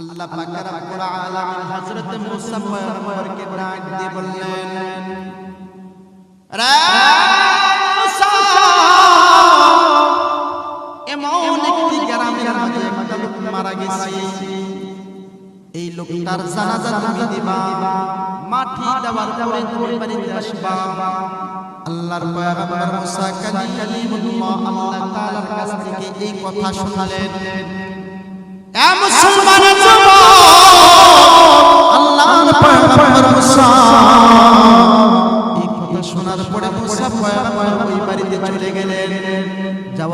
আল্লাহ পাক রব্বুল আলামিন হযরত মুসা পয়গম্বরকে ডাক দিয়ে বললেন রে মুসা! এমন একটি গ্রামের মধ্যে একটা লোক মারা গেছে। এই লোকটার জানাজা তুমি দিবা, মাটি দেওয়ার পরে তুমি বাড়িতে আসবা। আল্লাহর পয়গম্বর মুসা কালিমুল্লাহ আল্লাহ তাআলার কাছ থেকে এই কথা শোনালেন। এ মুসলমানের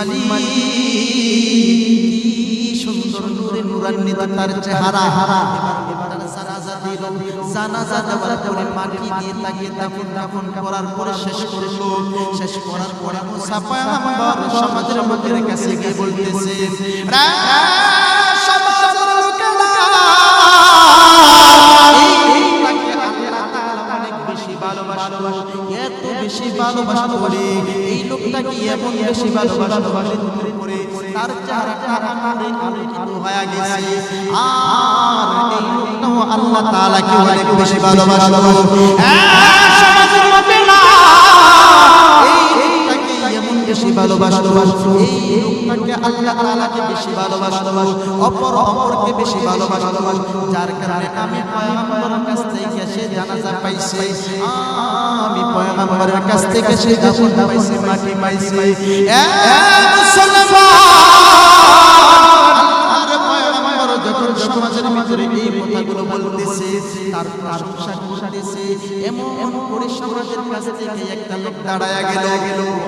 মালিক। সুন্দর নূরে নূরান্বিত তার চেহারা। হারা জানাজা দেওয়ার পরে মাটি দিয়ে তাকে দাফন দাফন করার পরে শেষ করল। শেষ করার পরে মুসা পয়গম্বর সমাজের লোকের বলতেছে ভালোবাসতো বলে এই লোকটাকে এমন বেশি ভালোবাসতো বলে করে তার চেহারাটা আনন্দে আলোকিত হয়ে গেছে। আর এই লোকটাও আল্লাহ তাআলাকে অনেক বেশি ভালোবাসতো এই বেশি ভালোবাসতো। এই লোকটাকে আল্লাহ তাআলাকে বেশি ভালোবাসো অপর অপরকে বেশি ভালোবাসো যার কারণে আমি পয়গম্বরের কাছ থেকে সে জানাজা পাইছে। আমি পয়গম্বরের কাছ থেকে সে দাফন মাটি পাইছে। এ মুসলমান! কাছ থেকে একটা লোক দাঁড়ায়া গেল।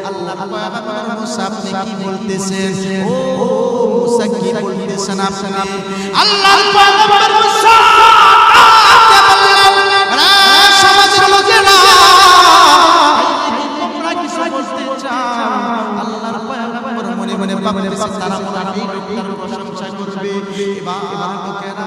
আল্লাহর পয়গম্বর মুসা, আপনি কি বলতেছেন? ও মুসা কি বলতেছেন আপনি? আল্লাহর পয়গম্বর মুসা তারা প্রশংসা করবে, এবার লোকেরা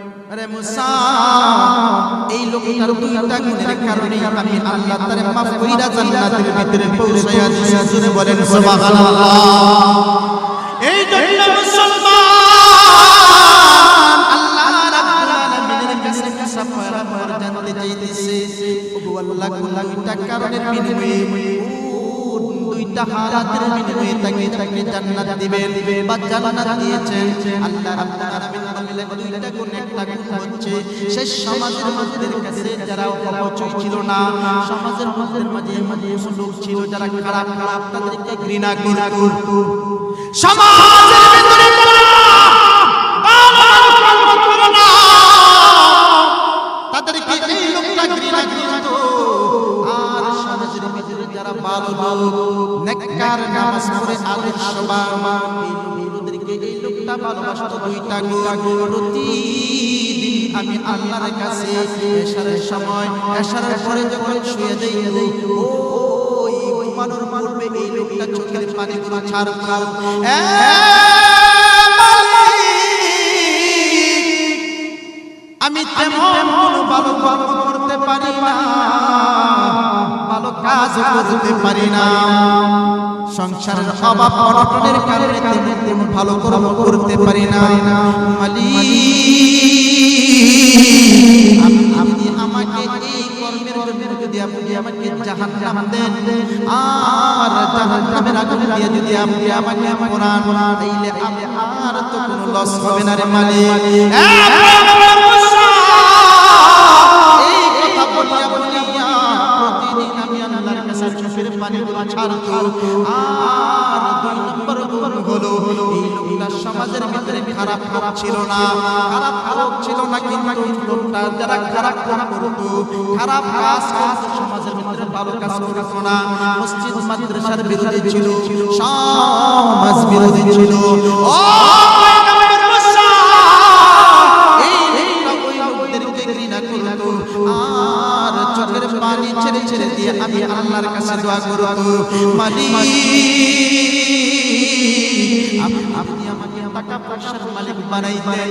আরে মুসা এই লোকটার দুইটা গুণের কারণে আমি আল্লাহ তারে মাফ কইরা জান্নাতের ভিতরে পৌঁছায়া দিছি। জোরে বলেন সুবহানাল্লাহ। এই জন্য মুসলমান আল্লাহ রাব্বুল আলামিনের কাছে কাছে পয়গম্বর জানতে চাইতেছে ওগো আল্লাহ দুইটা কারণের বিনিময়ে দুইটা হালাতের বিনিময়ে তাকে তাকে জান্নাত দিবেন বা জান্নাত দিয়েছেন আল্লাহ রাব্বুল আলামিন বললেন দুইটা গুণ একটা গুণ হচ্ছে? সেই সমাজের মানুষদের কাছে যারা অপচয় ছিল না, সমাজের মানুষদের মাঝে মাঝে লোক ছিল, যারা খারাপ খারাপ, তাদেরকে ঘৃণা করত। সমাজের ভিতরে ভালো ভালো তাদেরকে এই লোকটা ঘৃণা করত। আর সমাজের যারা ভালো লোক নেককার, নামাজ পড়ে, আদর্শবান ভালোবাসতো দুইটা প্রতিদিন আমি আল্লাহর কাছে এশারের সময় পরে যখন শুয়ে যাই ওই আমি তেমন ভালো কর্ম করতে পারি না, ভালো কাজ করতে পারি না। সংসারের অভাব অনটনের কারণে তেমন ভালো কর্ম করতে পারি না। আপনি আমাকে এই কর্মের জন্য যদি আপনি আমাকে জাহান্নাম দেন, আর জাহান্নামের আগুন দিয়ে যদি আপনি আমাকে কোরআন তাইলে আমার তো কোনো লস হবে না রে মালিক। আর দুই নম্বর গুণ হলো সমাজের ভিতরে খারাপ খারাপ ছিল না খারাপ খারাপ ছিল না কিন্তু লোকটা যারা খারাপ কাজ করতো খারাপ কাজ করতো সমাজের ভিতরে ভালো কাজ করতো না মসজিদ মাদ্রাসার বিরোধী ছিল সমাজ বিরোধী ছিল মালিক আপনি আমাকে মালিক বানাই দেন।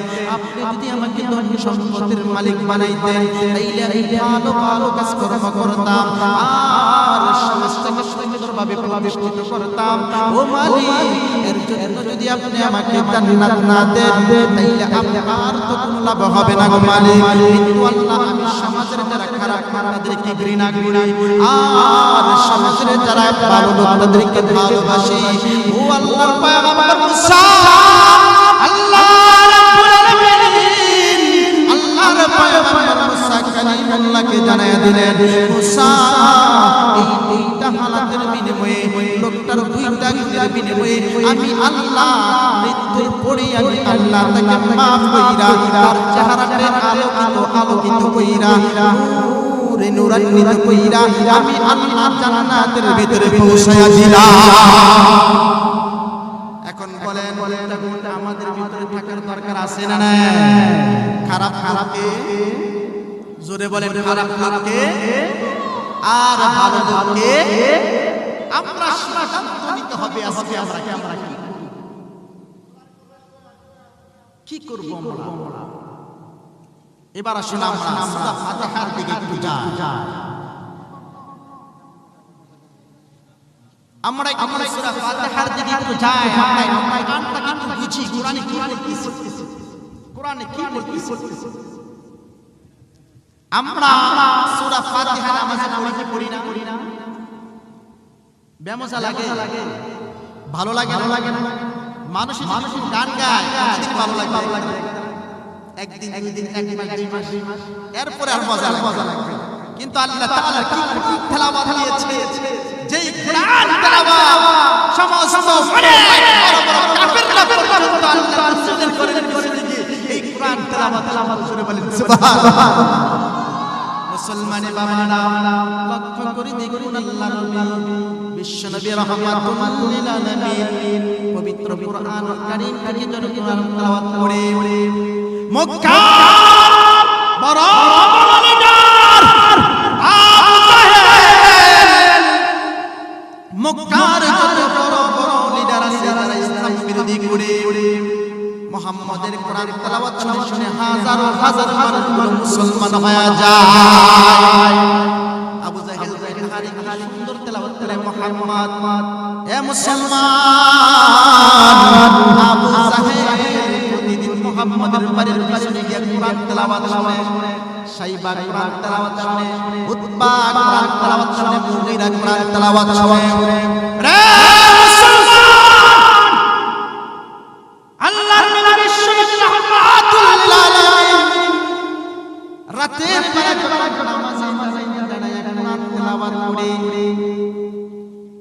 আপনি আমাকে ধন সম্পদের মালিক বানাই দেন, তাইলে ভালো ভালো কাজ করতাম। আর সমাজটাকে সুন্দরভাবে প্রতিষ্ঠিত করতাম। ও মালিক এর জন্য যদি আপনি আমাকে জান্নাত না দেন তাইলে আর তো কোনো লাভ হবে না গো মালিক। কিন্তু আল্লাহ আমি সমাজের যারা খারাপ তাদেরকে ঘৃণা করি। আর সমাজের যারা ভালো তাদেরকে ভালোবাসি। ও আল্লাহর পয়গম্বর মুসা। আল্লাহ মাফ কইরা তার চেহারাটা আলোকিত আলোকিত কইরা নূরে নূরান্বিত কইরা আমি আল্লাহ জান্নাতের ভিতরে পৌঁছায়া দিলাম। এখন বলেন আমাদের ভিতরে থাকার দরকার আছে না না? খারাপ খারাপকে জোরে বলেন খারাপ খারাপকে আর ভালো আমরা সিদ্ধান্ত নিতে হবে আজকে আমরা কি আমরা কি করব আমরা? এবার আসলে আমরা সূরা ফাতিহার দিকে একটু যাই। আমরা আমরা সূরা ফাতিহার দিকে একটু যাই। আমরা আমরা গানটা কিন্তু বুঝি কোরআনে কি বলতেছে? কোরআনে কি বলতেছে? আমরা সূরা ফাতিহা নামাজে নামাজে পড়ি না। পড়ি না। লাগে। ভালো লাগে ভালো লাগে না। মানুষ মানুষ গান গায় মানুষের ভালো লাগে ভালো লাগে একদিন, দুই দিন, এক মাস, দুই মাস, এরপরে আর মজা মজা লাগবে কিন্তু আল্লাহ তাআলা কি তেলাওয়াত দিয়েছে? যেই কোরআন তেলাওয়াত সমস্ত বড় বড় কাফেররা পর্যন্ত আল্লাহ করে করেছে যে এই কোরআন তেলাওয়াত তেলাওয়াত করে বলেন, সুবহানাল্লাহ। মুসলমানে বাবারা, লক্ষ্য করে দেখুন আল্লাহ বিশ্ব নবী রাহমাতুল আলামিন, পবিত্র কোরআন কারীম থেকে যখন তেলাওয়াত করে, মক্কা হাজার হাজার মানুষগুলো মুসলমান হয়ে যায়। আবু জাহেল সুন্দর তেলাওয়াত করে, মোহাম্মদ, এ মুসলমান, আবু জাহেল প্রতিদিন মোহাম্মদের বাড়ির পিছনে গিয়ে কোরআন তেলাওয়াত শুনে সাইবা তেলাওয়াত শুনে উতবা তেলাওয়াত শুনে, মুগীরা তেলাওয়াত শুনে, রে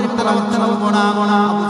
মুহাম্মাদের কোরআন তেলাওয়াত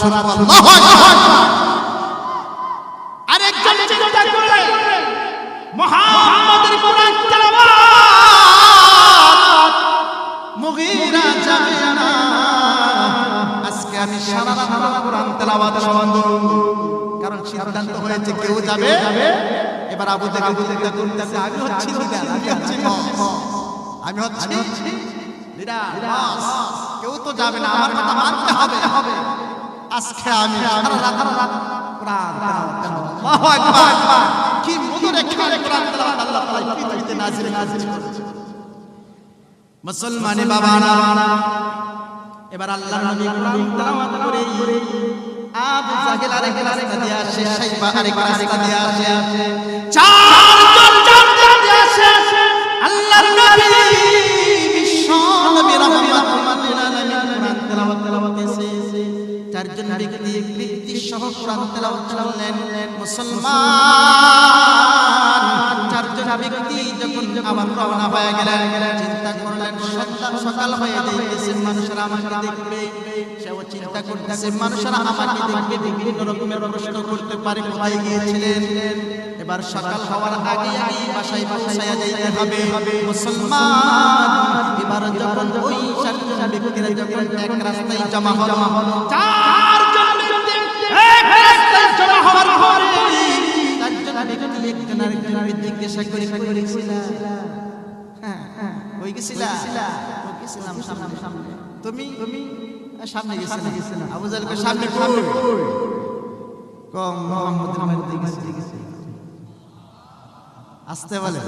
শুনব আরেকজন চিন্তা করলেন মুহাম্মাদের কোরআন তেলাওয়াত। মুগীরা যাবে না আজকে আমি সারা রাত কোরআন তেলাওয়াত কারণ সিদ্ধান্ত হয়েছে কেউ যাবে। এবার আবু জাহেল চিন্তা করতেছে আমি হচ্ছি লিডার আমি হচ্ছি। আমি হচ্ছি লিডার কেউ তো যাবে না আমার কথা মানতে হবে। আজকে আমি। আল্লাহু কি মধুর কোরআন তেলাওয়াত আল্লাহ তাআলা পৃথিবীতে করেছে। মুসলমানে বাবারা এবার আল্লাহর নবী কোরআন তেলাওয়াত করে আবু জাহেল আরেক রাস্তা দিয়ে আসে সাইবা আরেক রাস্তা দিয়ে আসে। চারজন চারজন দিয়ে আসে। আল্লাহর নবী বিশ্ব নবী রাহমাতুল্লাহ চারজন ব্যক্তি কৃতি সহ কোরআন তেলাওয়াত করলেন, মুসলমান। চারজন ব্যক্তি যখন আবার রওনা হয়ে গেলেন, চিন্তা করলেন সন্ধ্যা সকাল হয়ে যাইতেছে, মানুষেরা আমাকে দেখবে। সেও চিন্তা করতেছে, মানুষেরা আমাকে দেখবে, বিভিন্ন রকমের প্রশ্ন করতে পারে, কোথায় গিয়েছিলেন? এবার সকাল হওয়ার আগে আগে বাসায় পৌঁছায়া যাইতে হবে। মুসলমান এবার যখন ওই চারজন ব্যক্তিরা যখন এক রাস্তায় জমা হলো চারজন ব্যক্তি এক রাস্তায় জমা হওয়ার পরে চারজন ব্যক্তি একজন আরেকজনকে জিজ্ঞাসা করে করেছিলা হ্যাঁ হ্যাঁ ওই গেছিলা? ওই গেছিলাম সামনে সামনে। তুমি তুমি সামনে গেছিলা। আবু জাহেলকে সামনে কই? কম মোহাম্মদের মধ্যে গেছি আসতে বলে।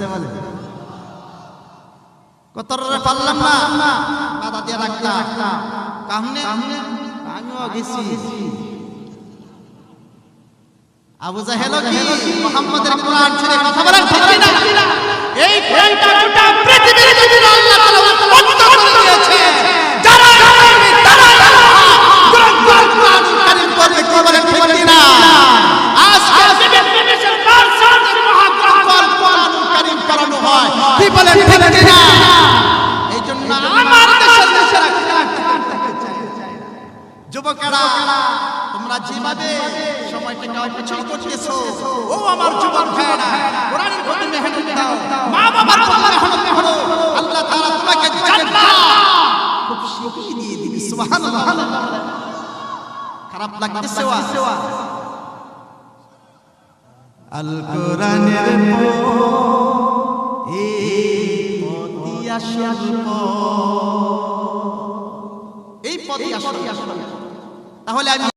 কতরে পারলাম না? বাধা দিয়ে রাখলাম। কামনে আমিও গেছি। আবু জাহেল কি? মোহাম্মদের কোরআন ছেড়ে কথা বলেন ও আমার যুবক ভাইরা কোরআনের প্রতি মেহনত দাও। মা বাবার প্রতি মেহনত করো। আল্লাহ তাআলা তোমাকে জান্নাত খুব শীঘ্রই দিয়ে দিবে। সুবহানাল্লাহ। খারাপ লাগতেছে ওয়া। আল কোরআনের এই পতি আসল তাহলে আমি